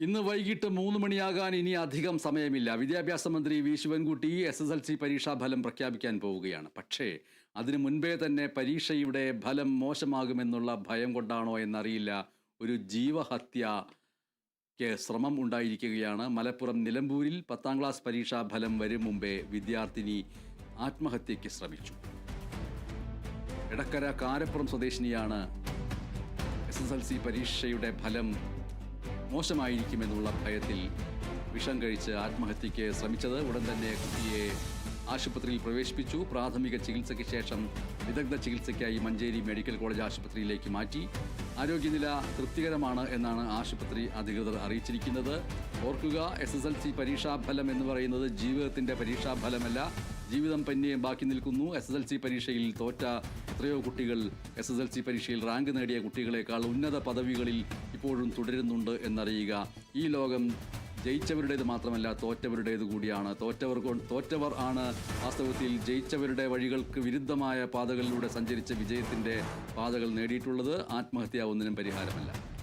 ഇന്ന് വൈകിട്ട് മൂന്ന് മണിയാകാൻ ഇനി അധികം സമയമില്ല. വിദ്യാഭ്യാസ മന്ത്രി V. Sivankutty S S L C പരീക്ഷാ ഫലം പ്രഖ്യാപിക്കാൻ പോവുകയാണ്. പക്ഷേ അതിനു മുൻപേ തന്നെ പരീക്ഷയുടെ ഫലം മോശമാകുമെന്നുള്ള ഭയം കൊണ്ടാണോ എന്നറിയില്ല. ഒരു ജീവഹത്യക്ക് ശ്രമം ഉണ്ടായിരിക്കുകയാണ്. മലപ്പുറം നിലമ്പൂരിൽ പത്താം ക്ലാസ് പരീക്ഷാ ഫലം വരും മുമ്പേ വിദ്യാർത്ഥിനി ആത്മഹത്യയ്ക്ക് ശ്രമിച്ചു. എടക്കര കാരപ്പുറം സ്വദേശിനിയാണ് എസ് എസ് എൽ സി പരീക്ഷയുടെ ഫലം മോശമായിരിക്കുമെന്നുള്ള ഭയത്തിൽ വിഷം കഴിച്ച് ആത്മഹത്യയ്ക്ക് ശ്രമിച്ചത് ഉടൻ തന്നെ കുട്ടിയെ ആശുപത്രിയിൽ പ്രവേശിപ്പിച്ചു. പ്രാഥമിക ചികിത്സയ്ക്ക് ശേഷം വിദഗ്ധ ചികിത്സയ്ക്കായി മഞ്ചേരി മെഡിക്കൽ കോളേജ് ആശുപത്രിയിലേക്ക് മാറ്റി. ആരോഗ്യനില തൃപ്തികരമാണ് എന്നാണ് ആശുപത്രി അധികൃതർ അറിയിച്ചിരിക്കുന്നത്. ഓർക്കുക എസ് എസ് എൽ സി പരീക്ഷാഫലം എന്ന് പറയുന്നത് ജീവിതത്തിന്റെ പരീക്ഷാഫലമല്ല. ജീവിതം പന്നിയെ ബാക്കി നിൽക്കുന്നു. എസ് എസ് എൽ സി പരീക്ഷയിൽ തോറ്റ എത്രയോ കുട്ടികൾ എസ് എസ് എൽ സി പരീക്ഷയിൽ റാങ്ക് നേടിയ കുട്ടികളെക്കാൾ ഉന്നത പദവികളിൽ ഇപ്പോഴും തുടരുന്നുണ്ട് എന്നറിയുക. ഈ ലോകം ജയിച്ചവരുടേത് മാത്രമല്ല തോറ്റവരുടേത് കൂടിയാണ്. തോറ്റവർ തോറ്റവർ ആണ് വാസ്തവത്തിൽ ജയിച്ചവരുടെ വഴികൾക്ക് വിരുദ്ധമായ പാതകളിലൂടെ സഞ്ചരിച്ച വിജയത്തിന്റെ പാതകൾ നേടിയിട്ടുള്ളത്. ആത്മഹത്യ ഒന്നിനും പരിഹാരമല്ല.